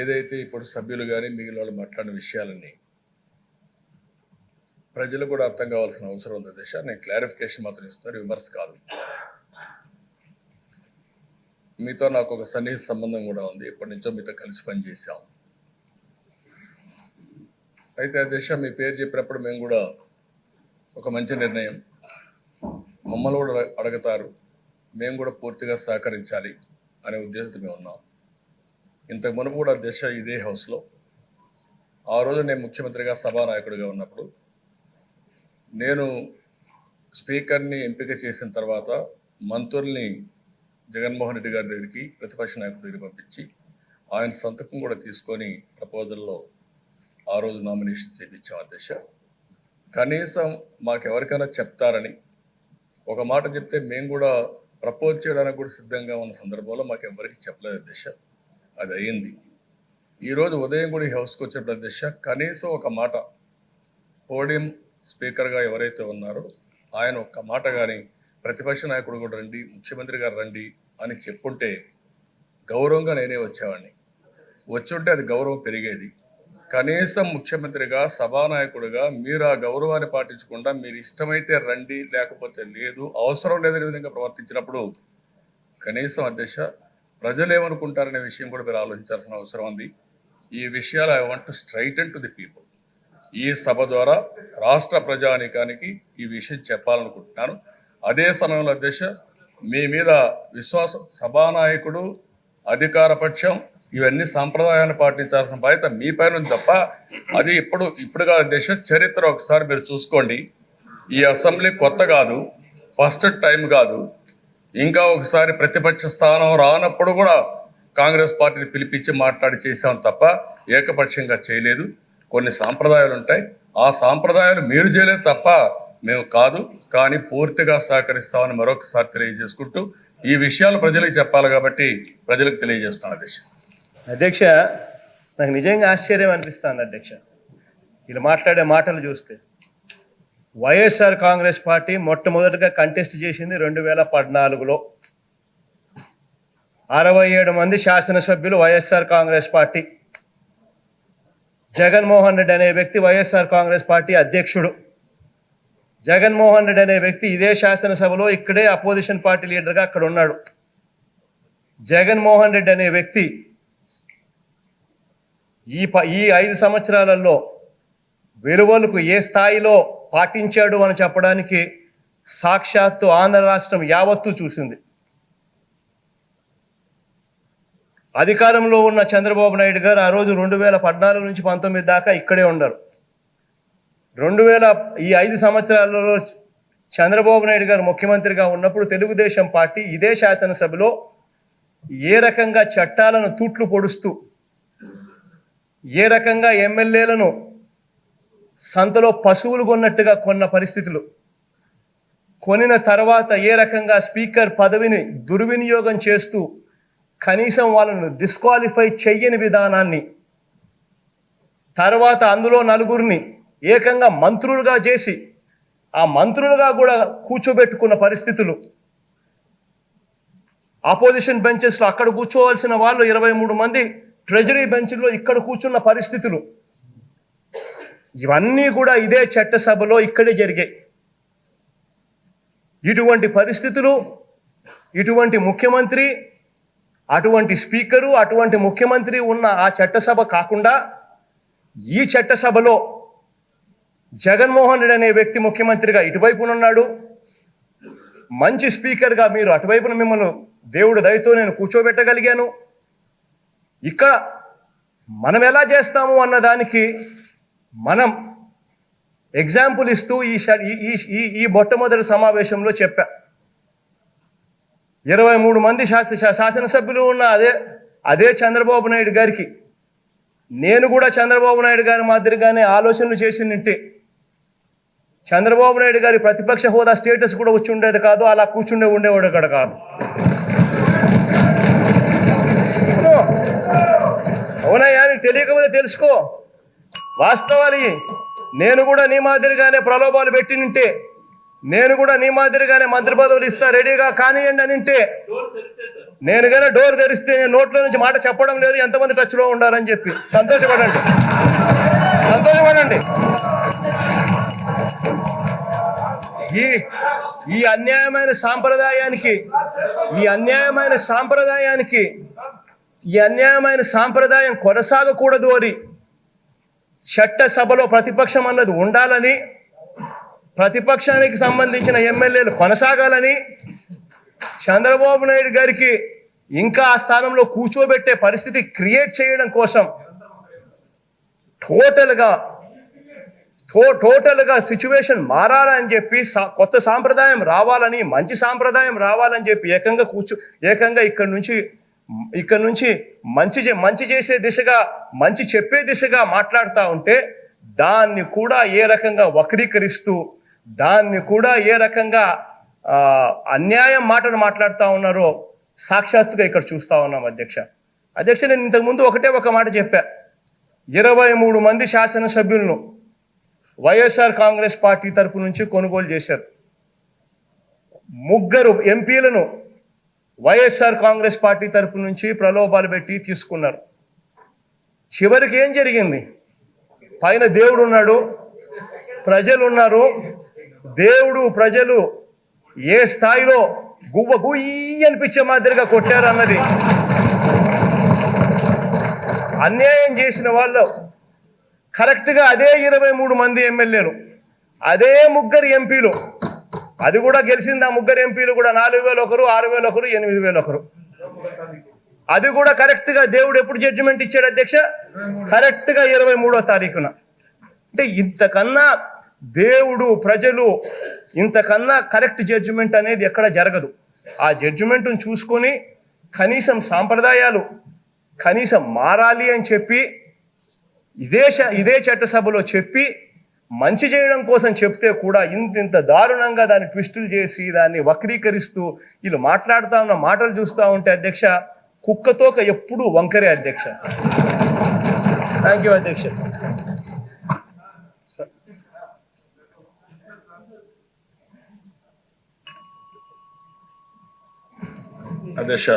ఏదైతే ఇప్పుడు సభ్యులు కానీ మిగిలిన వాళ్ళు మాట్లాడిన విషయాలన్నీ ప్రజలు కూడా అర్థం కావాల్సిన అవసరం ఉంది. దశ నేను క్లారిఫికేషన్ మాత్రం ఇస్తున్నాను విమర్శ కాదు. మీతో నాకు ఒక సన్నిహిత సంబంధం కూడా ఉంది. ఇప్పటి నుంచో మీతో కలిసి పనిచేసాం అయితే ఆ దిశ మీ పేరు చెప్పినప్పుడు మేము కూడా ఒక మంచి నిర్ణయం. మమ్మల్ని కూడా అడుగుతారు. మేము కూడా పూర్తిగా సహకరించాలి అనే ఉద్దేశంతో మేము ఉన్నాం. ఇంతకు మునుపు కూడా దిశ ఇదే హౌస్లో ఆ రోజు నేను ముఖ్యమంత్రిగా సభానాయకుడిగా ఉన్నప్పుడు నేను స్పీకర్ని ఎంపిక చేసిన తర్వాత మంత్రుల్ని జగన్మోహన్ రెడ్డి గారి దగ్గరికి ప్రతిపక్ష నాయకుడి దగ్గరికి పంపించి ఆయన సంతకం కూడా తీసుకొని ప్రపోజల్లో ఆ రోజు నామినేషన్ చేపించాం అధ్యక్ష కనీసం మాకెవరికైనా చెప్తారని ఒక మాట చెప్తే మేము కూడా ప్రపోజ్ చేయడానికి కూడా సిద్ధంగా ఉన్న సందర్భంలో మాకు ఎవరికి చెప్పలేదు అధ్యక్ష అది అయ్యింది ఈరోజు ఉదయం కూడా ఈ హౌస్కి వచ్చినప్పుడు అధ్యక్ష కనీసం ఒక మాట పోడియం స్పీకర్గా ఎవరైతే ఉన్నారో ఆయన ఒక్క మాట కానీ ప్రతిపక్ష నాయకుడు కూడా రండి ముఖ్యమంత్రి గారు రండి అని చెప్పుంటే గౌరవంగా నేనే వచ్చేవాడిని వచ్చుంటే అది గౌరవం పెరిగేది. కనీసం ముఖ్యమంత్రిగా సభానాయకుడిగా మీరు ఆ గౌరవాన్ని పాటించకుండా మీరు ఇష్టమైతే రండి లేకపోతే లేదు అవసరం లేదనే విధంగా ప్రవర్తించినప్పుడు కనీసం అధ్యక్ష ప్రజలు ఏమనుకుంటారనే విషయం కూడా మీరు ఆలోచించాల్సిన అవసరం ఉంది. ఈ విషయాలు I want to straighten to the people ఈ సభ ద్వారా రాష్ట్ర ప్రజానీకానికి ఈ విషయం చెప్పాలనుకుంటున్నాను. అదే సమయంలో అధ్యక్ష మీ మీద విశ్వాసం సభానాయకుడు అధికార పక్షం ఇవన్నీ సాంప్రదాయాన్ని పాటించాల్సిన బాధ్యత మీ పైన ఉంది తప్ప అది ఇప్పుడు ఇప్పుడు కాదు దేశ చరిత్ర ఒకసారి మీరు చూసుకోండి. ఈ అసెంబ్లీ కొత్త కాదు ఫస్ట్ టైం కాదు. ఇంకా ఒకసారి ప్రతిపక్ష స్థానం రానప్పుడు కూడా కాంగ్రెస్ పార్టీని పిలిపించి మాట్లాడి చేశాం తప్ప ఏకపక్షంగా చేయలేదు. కొన్ని సాంప్రదాయాలు ఉంటాయి. ఆ సాంప్రదాయాలు మీరు చేయలేదు తప్ప మేము కాదు. కానీ పూర్తిగా సహకరిస్తామని మరొకసారి తెలియజేసుకుంటూ ఈ విషయాలు ప్రజలకు చెప్పాలి కాబట్టి ప్రజలకు తెలియజేస్తాను అధ్యక్ష. అధ్యక్ష నాకు నిజంగా ఆశ్చర్యం అనిపిస్తుంది అధ్యక్ష. వీళ్ళు మాట్లాడే మాటలు చూస్తే. వైఎస్ఆర్ కాంగ్రెస్ పార్టీ మొట్టమొదటిగా కంటెస్ట్ చేసింది రెండు వేల పద్నాలుగులో. అరవై ఏడు మంది శాసనసభ్యులు YSR Congress party. Jaganmohan Reddy అనే వ్యక్తి వైఎస్ఆర్ కాంగ్రెస్ పార్టీ అధ్యక్షుడు. జగన్మోహన్ రెడ్డి అనే వ్యక్తి ఇదే శాసనసభలో ఇక్కడే అపోజిషన్ పార్టీ లీడర్గా అక్కడ ఉన్నాడు. జగన్మోహన్ రెడ్డి అనే వ్యక్తి ఈ ప ఈ ఐదు సంవత్సరాలలో విలువలకు ఏ స్థాయిలో పాటించాడు అని చెప్పడానికి సాక్షాత్తు ఆంధ్ర రాష్ట్రం యావత్తు చూసింది. అధికారంలో ఉన్న చంద్రబాబు నాయుడు గారు ఆ రోజు రెండు వేల పద్నాలుగు నుంచి పంతొమ్మిది దాకా ఇక్కడే ఉన్నారు రెండు వేల ఈ ఐదు సంవత్సరాలలో చంద్రబాబు నాయుడు గారు ముఖ్యమంత్రిగా ఉన్నప్పుడు తెలుగుదేశం పార్టీ ఇదే శాసనసభలో ఏ రకంగా చట్టాలను తూట్లు పొడుస్తూ ఏ రకంగా ఎమ్మెల్యేలను సంతలో పశువులు కొన్నట్టుగా కొన్న పరిస్థితులు. కొనిన తర్వాత ఏ రకంగా స్పీకర్ పదవిని దుర్వినియోగం చేస్తూ కనీసం వాళ్ళను డిస్క్వాలిఫై చెయ్యని విధానాన్ని తర్వాత అందులో నలుగురిని ఏకంగా మంత్రులుగా చేసి ఆ మంత్రులుగా కూడా కూర్చోబెట్టుకున్న పరిస్థితులు. ఆపోజిషన్ బెంచెస్లో అక్కడ కూర్చోవలసిన వాళ్ళు ఇరవై మూడు మంది ట్రెజరీ బెంచ్లో ఇక్కడ కూర్చున్న పరిస్థితులు. ఇవన్నీ కూడా ఇదే చట్టసభలో ఇక్కడే జరిగాయి. ఇటువంటి పరిస్థితులు ఇటువంటి ముఖ్యమంత్రి అటువంటి స్పీకరు అటువంటి ముఖ్యమంత్రి ఉన్న ఆ చట్టసభ కాకుండా ఈ చట్టసభలో జగన్మోహన్ రెడ్డి అనే వ్యక్తి ముఖ్యమంత్రిగా ఇటువైపున ఉన్నాడు మంచి స్పీకర్గా మీరు అటువైపున మిమ్మల్ని దేవుడు దయతో నేను కూర్చోబెట్టగలిగాను. ఇక్కడ మనం ఎలా చేస్తాము అన్న దానికి మనం ఎగ్జాంపుల్ ఇస్తూ ఈ ఈ- ఈ- మొట్టమొదటి సమావేశంలో చెప్పా. ఇరవై మూడు మంది శాసన శా- శాసనసభ్యులు ఉన్న అదే అదే చంద్రబాబు నాయుడు గారికి నేను కూడా చంద్రబాబు నాయుడు గారి మాదిరిగానే ఆలోచనలు చేసినట్టే చంద్రబాబు నాయుడు గారి ప్రతిపక్ష హోదా స్టేటస్ కూడా వచ్చి ఉండేది కాదు అలా కూర్చుండే ఉండేవాడు అక్కడ కాదు. అవునయ్యా నీకు తెలియకపోతే తెలుసుకో. వాస్తవాలు నేను కూడా నీ మాదిరిగానే ప్రలోభాలు పెట్టి నింటే నేను కూడా నీ మాదిరిగానే మంత్రి పదవులు ఇస్తా రెడీగా కానియండి అని అంటే నేను కానీ డోర్ తెరిస్తే నేను నోట్లో నుంచి మాట చెప్పడం లేదు ఎంతమంది టచ్లో ఉండాలని చెప్పి. సంతోషపడండి. సంతోషపడండి. ఈ ఈ అన్యాయమైన సాంప్రదాయానికి ఈ అన్యాయమైన సాంప్రదాయానికి ఈ అన్యాయమైన సాంప్రదాయం కొనసాగకూడదు అని చట్టసభలో ప్రతిపక్షం అన్నది ఉండాలని ప్రతిపక్షానికి సంబంధించిన ఎమ్మెల్యేలు కొనసాగాలని చంద్రబాబు నాయుడు గారికి ఇంకా ఆ స్థానంలో కూర్చోబెట్టే పరిస్థితి క్రియేట్ చేయడం కోసం టోటల్గా టో టోటల్గా సిచ్యువేషన్ మారాలని చెప్పి సా- కొత్త సాంప్రదాయం రావాలని మంచి సాంప్రదాయం రావాలని చెప్పి ఏకంగా కూర్చో ఏకంగా ఇక్కడ నుంచి ఇక్కడ నుంచి మంచి చే- మంచి చేసే దిశగా మంచి చెప్పే దిశగా మాట్లాడుతూ ఉంటే దాన్ని కూడా ఏ రకంగా వక్రీకరిస్తూ దాన్ని కూడా ఏ రకంగా అన్యాయం మాటలు మాట్లాడుతూ ఉన్నారో సాక్షాత్తుగా ఇక్కడ చూస్తా ఉన్నాం అధ్యక్ష. అధ్యక్ష నేను ఇంతకుముందు ఒకటే ఒక మాట చెప్పా. ఇరవై మూడు మంది శాసనసభ్యులను వైఎస్ఆర్ కాంగ్రెస్ పార్టీ తరపు నుంచి కొనుగోలు చేశారు. ముగ్గురు ఎంపీలను వైఎస్ఆర్ కాంగ్రెస్ పార్టీ తరపు నుంచి ప్రలోభాలు పెట్టి తీసుకున్నారు. చివరికి ఏం జరిగింది? పైన దేవుడు ఉన్నాడు ప్రజలు ఉన్నారు. దేవుడు ప్రజలు ఏ స్థాయిలో గువ్వ గుయ్యి అనిపించే మాదిరిగా కొట్టారు అన్నది. అన్యాయం చేసిన వాళ్ళు కరెక్ట్గా అదే ఇరవై మూడు మంది ఎమ్మెల్యేలు అదే ముగ్గురు ఎంపీలు అది కూడా గెలిచింది ఆ ముగ్గురు ఎంపీలు కూడా నాలుగు వేలు ఒకరు ఆరు వేలు ఒకరు ఎనిమిది వేలు ఒకరు. అది కూడా కరెక్ట్గా దేవుడు ఎప్పుడు జడ్జిమెంట్ ఇచ్చాడు అధ్యక్ష? కరెక్ట్గా ఇరవై మూడో తారీఖున. అంటే ఇంతకన్నా దేవుడు ప్రజలు ఇంతకన్నా కరెక్ట్ జడ్జిమెంట్ అనేది ఎక్కడ జరగదు. ఆ జడ్జిమెంట్ను చూసుకొని కనీసం సాంప్రదాయాలు కనీసం మారాలి అని చెప్పి ఇదే చ- ఇదే చట్టసభలో చెప్పి మంచి చేయడం కోసం చెప్తే కూడా ఇంత ఇంత దారుణంగా దాన్ని ట్విస్టులు చేసి దాన్ని వక్రీకరిస్తూ వీళ్ళు మాట్లాడుతూ ఉన్న మాటలు చూస్తూ ఉంటే అధ్యక్ష కుక్కతోక ఎప్పుడూ వంకరే అధ్యక్ష. థ్యాంక్ యూ అధ్యక్ష. అధ్యక్ష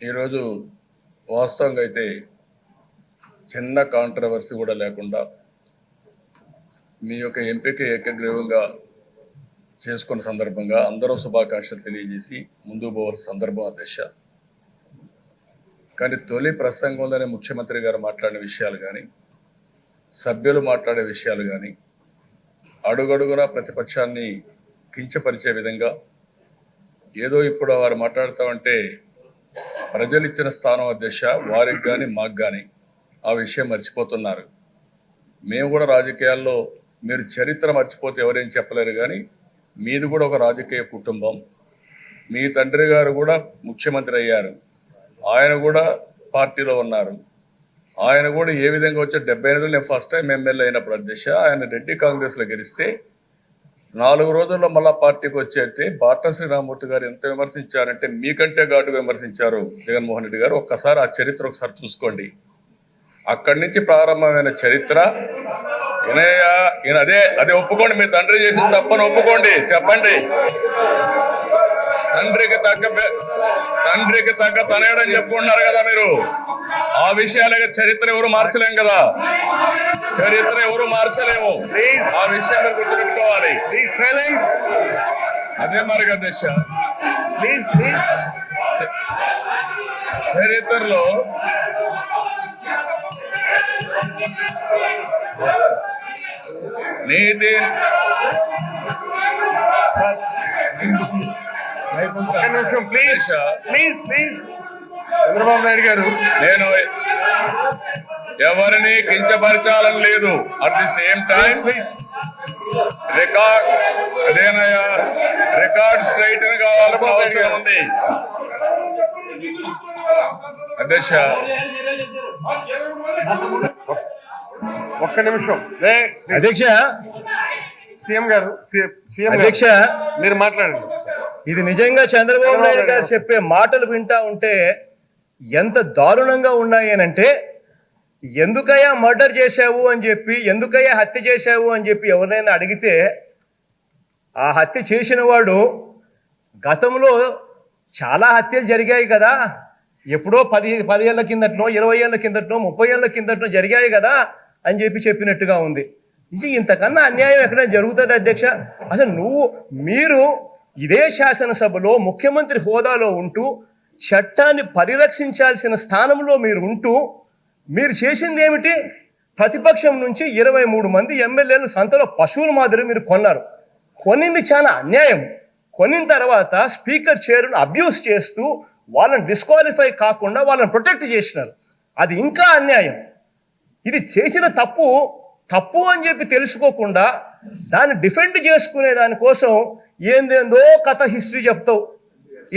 ఈరోజు వాస్తవంగా అయితే చిన్న కాంట్రవర్సీ కూడా లేకుండా మీ యొక్క ఎంపిక ఏకగ్రీవంగా చేసుకున్న సందర్భంగా అందరూ శుభాకాంక్షలు తెలియజేసి ముందుకు పోవాల్సిన సందర్భం అధ్యక్ష కానీ తొలి ప్రసంగంలోనే ముఖ్యమంత్రి గారు మాట్లాడిన విషయాలు కానీ సభ్యులు మాట్లాడే విషయాలు కానీ అడుగడుగునా ప్రతిపక్షాన్ని కించపరిచే విధంగా ఏదో ఇప్పుడు వారు మాట్లాడతామంటే ప్రజలు ఇచ్చిన స్థానం అధ్యక్ష వారికి కానీ మాకు కానీ ఆ విషయం మర్చిపోతున్నారు. మేము కూడా రాజకీయాల్లో మీరు చరిత్ర మర్చిపోతే ఎవరేం చెప్పలేరు కానీ మీది కూడా ఒక రాజకీయ కుటుంబం. మీ తండ్రి గారు కూడా ముఖ్యమంత్రి అయ్యారు. ఆయన కూడా పార్టీలో ఉన్నారు. ఆయన కూడా ఏ విధంగా వచ్చే డెబ్బై ఎనిమిదిలో నేను ఫస్ట్ టైం ఎమ్మెల్యే అయినప్పుడు అధ్యక్ష ఆయన రెడ్డి కాంగ్రెస్లో గెలిస్తే నాలుగు రోజుల్లో మళ్ళా పార్టీకి వచ్చేస్తే బాటా శ్రీరామూర్తి గారు ఎంత విమర్శించారంటే మీకంటే ఘాటు విమర్శించారు జగన్మోహన్ రెడ్డి గారు. ఒక్కసారి ఆ చరిత్ర ఒకసారి చూసుకోండి. అక్కడి నుంచి ప్రారంభమైన చరిత్ర ఈయనయ్య ఈయన అదే అదే ఒప్పుకోండి మీ తండ్రి చేసిన తప్పని ఒప్పుకోండి చెప్పండి. తండ్రికి తగ్గ తండ్రికి తగ్గ తనేడని చెప్పుకుంటున్నారు కదా మీరు. ఆ విషయాలే చరిత్ర ఎవరు మార్చలేం కదా. చరిత్ర ఎవరు మార్చలేము. ఆ విషయాన్ని గుర్తుపెట్టుకోవాలి. అదే మరి దశ. Please, please. చరిత్రలో నీతి. ఒక్క నిమిషం please please please Chandrababu Naidu garu. నేను ఎవరిని కించపరచాలని లేదు. At the same time record అదేనయ్యా రికార్డ్ స్ట్రైట్ కావాల్సిన అవసరం ఉంది. అధ్యక్ష ఒక్క నిమిషం. అధ్యక్ష. సీఎం గారు సీఎం అధ్యక్ష. మీరు మాట్లాడండి. ఇది నిజంగా చంద్రబాబు నాయుడు గారు చెప్పే మాటలు వింటా ఉంటే ఎంత దారుణంగా ఉన్నాయి అని అంటే ఎందుకయ్యా మర్డర్ చేశావు అని చెప్పి ఎందుకయ్యా హత్య చేశావు అని చెప్పి ఎవరినైనా అడిగితే ఆ హత్య చేసిన వాడు గతంలో చాలా హత్యలు జరిగాయి కదా. ఎప్పుడో పది పది ఏళ్ళ కిందటనో ఇరవై ఏళ్ళ కిందటనో ముప్పై ఏళ్ళ కిందటనో జరిగాయి కదా. అని చెప్పి చెప్పినట్టుగా ఉంది. ఇది ఇంతకన్నా అన్యాయం ఎక్కడ జరుగుతుంది అధ్యక్ష? అసలు నువ్వు మీరు ఇదే శాసనసభలో ముఖ్యమంత్రి హోదాలో ఉంటూ చట్టాన్ని పరిరక్షించాల్సిన స్థానంలో మీరు ఉంటూ మీరు చేసింది ఏమిటి? ప్రతిపక్షం నుంచి ఇరవై మూడు మంది ఎమ్మెల్యేలు సంతలో పశువుల మాదిరి మీరు కొన్నారు. కొనింది చాలా అన్యాయం. కొనిన తర్వాత స్పీకర్ చైర్ను అబ్యూస్ చేస్తూ వాళ్ళని డిస్క్వాలిఫై కాకుండా వాళ్ళని ప్రొటెక్ట్ చేసినారు. అది ఇంకా అన్యాయం. ఇది చేసిన తప్పు తప్పు అని చెప్పి తెలుసుకోకుండా దాన్ని డిఫెండ్ చేసుకునే దానికోసం ఏందేందో కథ హిస్టరీ చెప్తావు.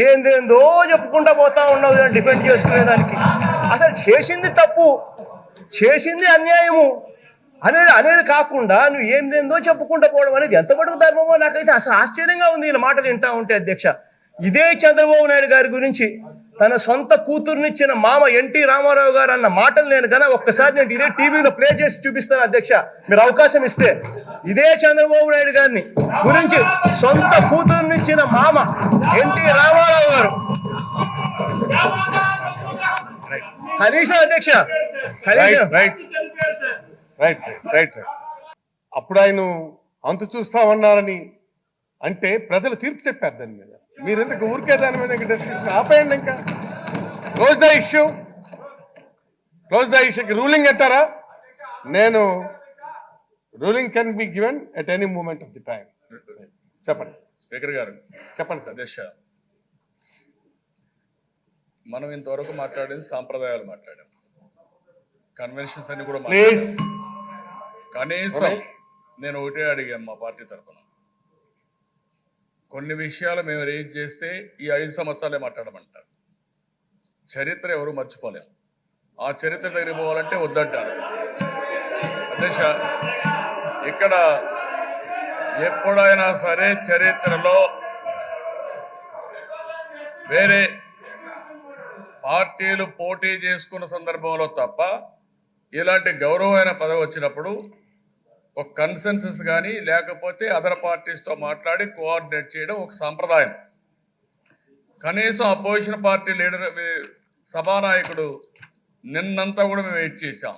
ఏందేందో చెప్పుకుంటా పోతా ఉన్నావు దాన్ని డిఫెండ్ చేసుకునేదానికి అసలు చేసింది తప్పు చేసింది అన్యాయము అనేది అనేది కాకుండా నువ్వు ఏందేందో చెప్పుకుంటూ పోవడం అనేది ఎంత మటుకు ధర్మమో నాకైతే అసలు ఆశ్చర్యంగా ఉంది ఈ మాటలు వింటా ఉంటే అధ్యక్ష. ఇదే చంద్రబాబు నాయుడు గారి గురించి. తన సొంత కూతుర్నిచ్చిన మామ ఎన్టీ రామారావు గారు అన్న మాటలు నేను కన్నా ఒక్కసారి నేను ఇదే టీవీలో ప్లే చేసి చూపిస్తాను అధ్యక్ష. మీరు అవకాశం ఇస్తే. ఇదే చంద్రబాబు నాయుడు గారిని గురించి సొంత కూతుర్నిచ్చిన మామ ఎన్టీ రామారావు గారు. కనీసం అధ్యక్ష. అప్పుడు ఆయన అంతు చూస్తామన్నారని అంటే ప్రజలు తీర్పు చెప్పారు దాని మీద. మీరు ఎందుకు ఊరికే దాని మీద ఇంకా డిస్కషన్ ఆపేయండి ఇంకా. Close the issue close the ఇష్యూకి ruling ఎట్టారా నేను ruling can be given at any moment of the time చెప్పండి. స్పీకర్ గారు. చెప్పండి సార్. అధ్యక్ష మనం ఇంతవరకు మాట్లాడింది సాంప్రదాయాలు మాట్లాడాం. కన్వెన్షన్స్ అన్ని కూడా కనీసం నేను ఒకటే అడిగాం మా పార్టీ తరఫున. కొన్ని విషయాలు మేము రేజ్ చేస్తే ఈ ఐదు సంవత్సరాలే మాట్లాడమంటారు. చరిత్ర ఎవరు మర్చిపోలేము. ఆ చరిత్ర దగ్గర పోవాలంటే వద్దంటారు ఇక్కడ ఎప్పుడైనా సరే చరిత్రలో వేరే పార్టీలు పోటీ చేసుకున్న సందర్భంలో తప్ప ఇలాంటి గౌరవమైన పదవి వచ్చినప్పుడు ఒక కన్సెన్సస్ కానీ లేకపోతే అదర్ పార్టీస్తో మాట్లాడి కోఆర్డినేట్ చేయడం ఒక సాంప్రదాయం. కనీసం అపోజిషన్ పార్టీ లీడర్ సభానాయకుడు నిన్నంతా కూడా మేము వెయిట్ చేశాం.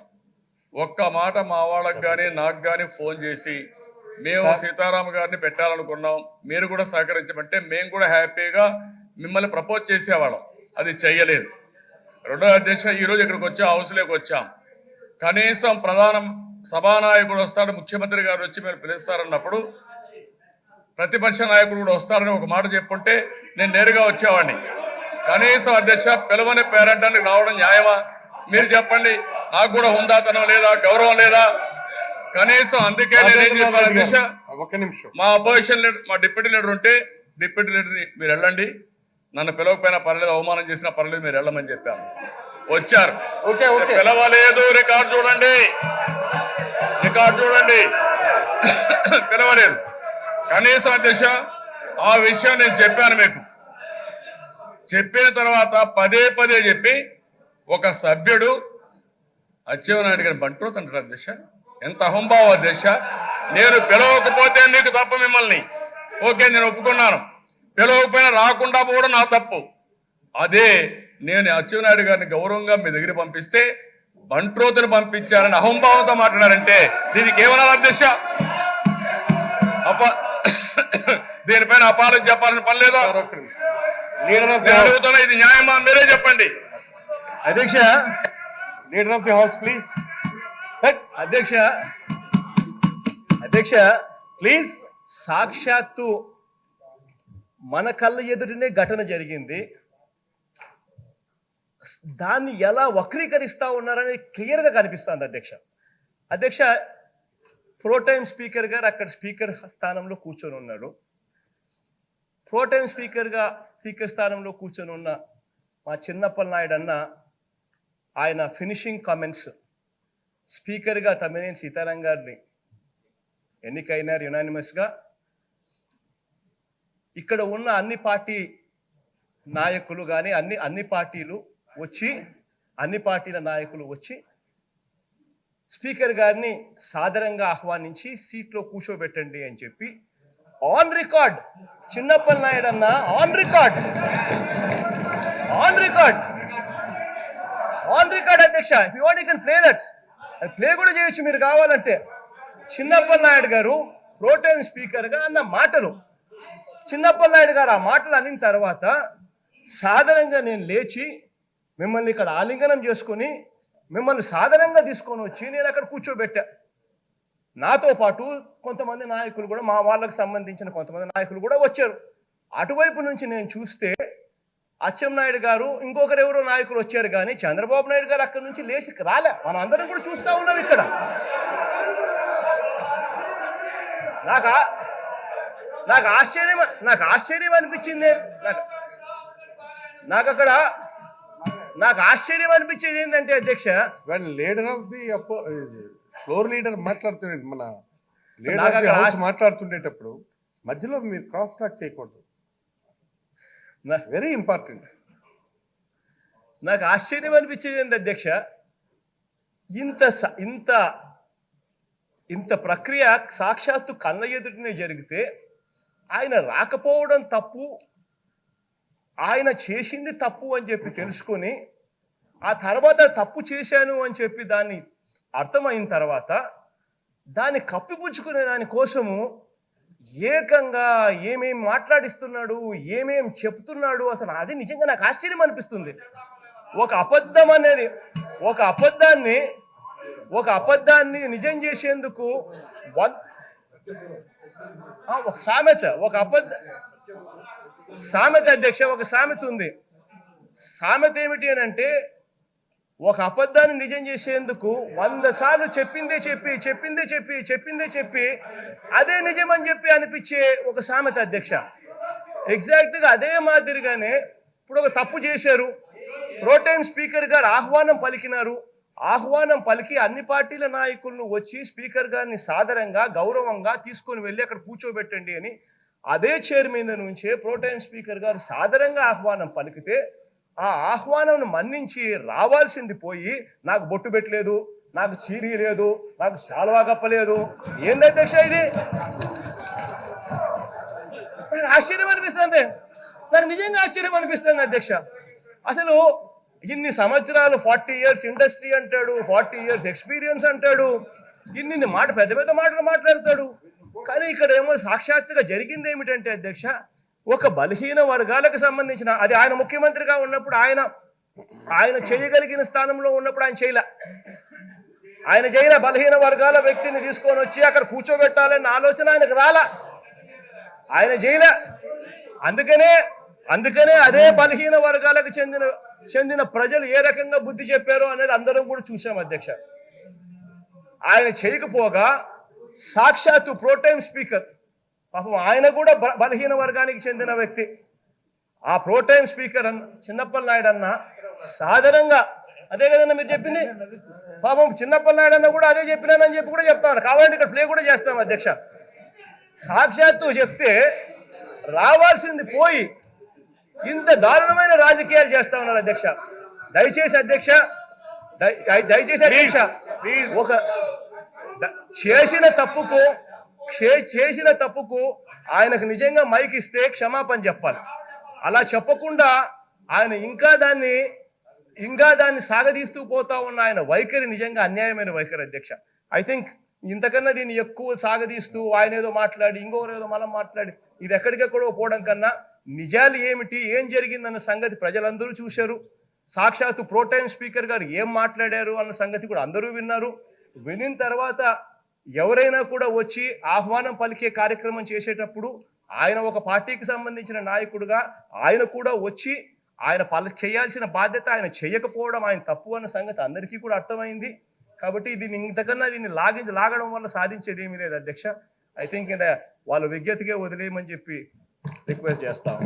ఒక్క మాట మా వాళ్ళకి కానీ నాకు కానీ ఫోన్ చేసి మేము సీతారామ గారిని పెట్టాలనుకున్నాం. మీరు కూడా సహకరించమంటే మేము కూడా హ్యాపీగా మిమ్మల్ని ప్రపోజ్ చేసేవాళ్ళం. అది చెయ్యలేదు. రెండో అధ్యక్ష ఈరోజు ఇక్కడికి వచ్చాం హౌస్లోకి వచ్చాం. కనీసం ప్రధాన సభానాయకుడు వస్తాడు ముఖ్యమంత్రి గారు వచ్చి మీరు పిలుస్తారన్నప్పుడు ప్రతిపక్ష నాయకుడు కూడా వస్తారని ఒక మాట చెప్పుంటే నేను నేరుగా వచ్చేవాడిని. కనీసం అధ్యక్ష పిలవని పేరంటానికి రావడం న్యాయమా? మీరు చెప్పండి. నాకు కూడా హుందాతనం లేదా గౌరవం లేదా? కనీసం అందుకే ఒక్క నిమిషం. మా అపోజిషన్ లీడర్ మా డిప్యూటీ లీడర్ ఉంటే డిప్యూటీ లీడర్ మీరు వెళ్ళండి. నన్ను పిలవకపోయినా పర్లేదు అవమానం చేసినా పర్లేదు మీరు వెళ్ళమని చెప్పాను. వచ్చారు. Okay okay. పిలవలేదు రికార్డు చూడండి. రికార్డు చూడండి. పిలవలేదు. కనీసం అధ్యక్ష ఆ విషయం నేను చెప్పాను మీకు. చెప్పిన తర్వాత పదే పదే చెప్పి ఒక సభ్యుడు అచ్చెవనాయుడు గారి బంట్రోత్ అంటారు అధ్యక్ష. ఎంత అహంభావ అధ్యక్ష. నేను పిలవకపోతే మీకు తప్ప మిమ్మల్ని. ఓకే నేను ఒప్పుకున్నాను. పిలవకపోయినా రాకుండా పోవడం నా తప్పు. అదే నేను అచ్చెన్నాయుడు గారిని గౌరవంగా మీ దగ్గర పంపిస్తే బంట్రోతుని పంపించారని అహంభావంతో మాట్లాడారంటే దీనికి ఏమన్నా అధ్యక్ష? అప దీనిపైన అపాలజీ చెప్పాలని పని లేదా? అడుగుతున్నా ఇది న్యాయమా మీరే చెప్పండి. అధ్యక్ష. Leader of the house please. అధ్యక్ష. అధ్యక్ష. ప్లీజ్. సాక్షాత్తు మన కళ్ళ ఎదుటనే ఘటన జరిగింది. దాన్ని ఎలా వక్రీకరిస్తా ఉన్నారని క్లియర్గా కనిపిస్తుంది అధ్యక్ష. అధ్యక్ష ప్రోటైమ్ స్పీకర్ గారు అక్కడ స్పీకర్ స్థానంలో కూర్చొని ఉన్నాడు. ప్రోటైమ్ స్పీకర్గా స్పీకర్ స్థానంలో కూర్చొని ఉన్న మా చిన్నప్పల నాయుడు అన్న ఆయన ఫినిషింగ్ కామెంట్స్ స్పీకర్గా తమ్మినేని సీతారాం గారిని ఎన్నికైనారు యునానిమస్గా ఇక్కడ ఉన్న అన్ని పార్టీ నాయకులు కానీ అన్ని అన్ని పార్టీలు వచ్చి అన్ని పార్టీల నాయకులు వచ్చి స్పీకర్ గారిని సాదరంగా ఆహ్వానించి సీట్లో కూర్చోబెట్టండి అని చెప్పి ఆన్ రికార్డ్ చిన్నప్పల్ నాయుడు అన్న on record on record on record అధ్యక్ష if you want you can play that అది ప్లే కూడా చేయొచ్చు మీరు కావాలంటే. చిన్నప్పల్ నాయుడు గారు ప్రోటైన్ స్పీకర్గా అన్న మాటలు. చిన్నప్పల్ నాయుడు గారు ఆ మాటలు అనిన తర్వాత సాధారణంగా నేను లేచి మిమ్మల్ని ఇక్కడ ఆలింగనం చేసుకొని మిమ్మల్ని సాధనంగా తీసుకొని వచ్చి నేను అక్కడ కూర్చోబెట్టా. నాతో పాటు కొంతమంది నాయకులు కూడా మా వాళ్ళకి సంబంధించిన కొంతమంది నాయకులు కూడా వచ్చారు. అటువైపు నుంచి నేను చూస్తే అచ్చెన్నాయుడు గారు ఇంకొకరు ఎవరో నాయకులు వచ్చారు కానీ చంద్రబాబు నాయుడు గారు అక్కడి నుంచి లేచి రాలే. మనం అందరం కూడా చూస్తా ఉన్నాం ఇక్కడ. నాకు నాకు ఆశ్చర్యం నాకు ఆశ్చర్యం అనిపించింది. నాకు నాకు అక్కడ నాకు ఆశ్చర్యం అనిపించేది ఏంటంటే అధ్యక్ష leader of the floor leader మాట్లాడుతుండే మన లీడర్ హౌస్ మాట్లాడుతుండేటప్పుడు మధ్యలో మీరు క్రాస్ టాక్ చేయకూడదు. వెరీ ఇంపార్టెంట్ నాకు ఆశ్చర్యం అనిపించేది ఏంటి అధ్యక్ష ఇంత ఇంత ఇంత ప్రక్రియ సాక్షాత్తు కళ్ళ ఎదుటనే జరిగితే ఆయన రాకపోవడం తప్పు ఆయన చేసింది తప్పు అని చెప్పి తెలుసుకొని ఆ తర్వాత తప్పు చేశాను అని చెప్పి దాన్ని అర్థమైన తర్వాత దాన్ని కప్పిపుచ్చుకునే దాని కోసము ఏకంగా ఏమేం మాట్లాడిస్తున్నాడు ఏమేం చెప్తున్నాడు అసలు అది నిజంగా నాకు ఆశ్చర్యం అనిపిస్తుంది. ఒక అబద్ధం అనేది ఒక అబద్ధాన్ని ఒక అబద్ధాన్ని నిజం చేసేందుకు వన్- ఒక సామెత ఒక అబద్ధ సామెత అధ్యక్ష ఒక సామెత ఉంది. సామెత ఏమిటి అని అంటే ఒక అబద్ధాన్ని నిజం చేసేందుకు వంద సార్లు చెప్పిందే చెప్పి చెప్పిందే చెప్పి చెప్పిందే చెప్పి అదే నిజం అని చెప్పి అనిపించే ఒక సామెత అధ్యక్ష. ఎగ్జాక్ట్గా అదే మాదిరిగానే ఇప్పుడు ఒక తప్పు చేశారు. ప్రోటైమ్ స్పీకర్ గారు ఆహ్వానం పలికినారు. ఆహ్వానం పలికి అన్ని పార్టీల నాయకులను వచ్చి స్పీకర్ గారిని సాదరంగా గౌరవంగా తీసుకొని వెళ్ళి అక్కడ కూర్చోబెట్టండి అని అదే చైర్ మీద నుంచే ప్రోటైమ్ స్పీకర్ గారు సాదరంగా ఆహ్వానం పలికితే ఆ ఆహ్వానం మన్నించి రావాల్సింది పోయి నాకు బొట్టు పెట్టలేదు నాకు చీరీ లేదు నాకు శాలువా కప్పలేదు. ఏంది అధ్యక్ష ఇది? నాకు ఆశ్చర్యం అనిపిస్తుంది. నాకు నిజంగా ఆశ్చర్యం అనిపిస్తుంది అధ్యక్ష. అసలు ఇన్ని సంవత్సరాలు ఫార్టీ ఇయర్స్ ఇండస్ట్రీ అంటాడు ఫార్టీ ఇయర్స్ ఎక్స్పీరియన్స్ అంటాడు ఇన్ని మాట పెద్ద పెద్ద మాటలు మాట్లాడతాడు. కానీ ఇక్కడ ఏమో సాక్షాత్తుగా జరిగింది ఏమిటంటే అధ్యక్ష ఒక బలహీన వర్గాలకు సంబంధించిన అది ఆయన ముఖ్యమంత్రిగా ఉన్నప్పుడు ఆయన ఆయన చేయగలిగిన స్థానంలో ఉన్నప్పుడు ఆయన చేయలే. ఆయన చేయన బలహీన వర్గాల వ్యక్తిని తీసుకొని వచ్చి అక్కడ కూర్చోబెట్టాలన్న ఆలోచన ఆయనకు రాలా. ఆయన చేయలే. అందుకనే అందుకనే అదే బలహీన వర్గాలకు చెందిన చెందిన ప్రజలు ఏ రకంగా బుద్ధి చెప్పారో అనేది అందరం కూడా చూసాం అధ్యక్ష. ఆయన చేయకపోగా సాక్షాత్తు ప్రోటైమ్ స్పీకర్. పాపం ఆయన కూడా బలహీన వర్గానికి చెందిన వ్యక్తి. ఆ ప్రోటైమ్ స్పీకర్ అన్న చిన్నప్పల్ నాయుడు అన్న సాధారణంగా అదే కదన్నా మీరు చెప్పింది? పాపం చిన్నప్పల్ నాయుడు అన్న కూడా అదే చెప్పినానని చెప్పి కూడా చెప్తాను. కావాలంటే ఇక్కడ ప్లే కూడా చేస్తాం అధ్యక్ష. సాక్షాత్తు చెప్తే రావాల్సింది పోయి ఇంత దారుణమైన రాజకీయాలు చేస్తా ఉన్నారు అధ్యక్ష. దయచేసి అధ్యక్ష దయ- దయ- దయచేసి అధ్యక్ష. ఒక చేసిన తప్పుకు చేసిన తప్పుకు ఆయనకు నిజంగా మైక్ ఇస్తే క్షమాపణ చెప్పాలి. అలా చెప్పకుండా ఆయన ఇంకా దాన్ని ఇంకా దాన్ని సాగదీస్తూ పోతా ఉన్న ఆయన వైఖరి నిజంగా అన్యాయమైన వైఖరి అధ్యక్ష. ఐ థింక్ ఇంతకన్నా దీన్ని ఎక్కువ సాగదీస్తూ ఆయన ఏదో మాట్లాడి ఇంకొకరు ఏదో మనం మాట్లాడి ఇది ఎక్కడికెక్కడో పోవడం కన్నా నిజాలు ఏమిటి ఏం జరిగిందన్న సంగతి ప్రజలందరూ చూశారు. సాక్షాత్తు ప్రోటైన్ స్పీకర్ గారు ఏం మాట్లాడారు అన్న సంగతి కూడా అందరూ విన్నారు. వినిన తర్వాత ఎవరైనా కూడా వచ్చి ఆహ్వానం పలికే కార్యక్రమం చేసేటప్పుడు ఆయన ఒక పార్టీకి సంబంధించిన నాయకుడుగా ఆయన కూడా వచ్చి ఆయన పలు చేయాల్సిన బాధ్యత ఆయన చేయకపోవడం ఆయన తప్పు అన్న సంగతి అందరికీ కూడా అర్థమైంది. కాబట్టి దీన్ని ఇంతకన్నా దీన్ని లాగి లాగడం వల్ల సాధించేది ఏమీ లేదు అధ్యక్ష. ఐ థింక్ వాళ్ళ విజ్ఞతకే వదిలేయమని చెప్పి రిక్వెస్ట్ చేస్తాం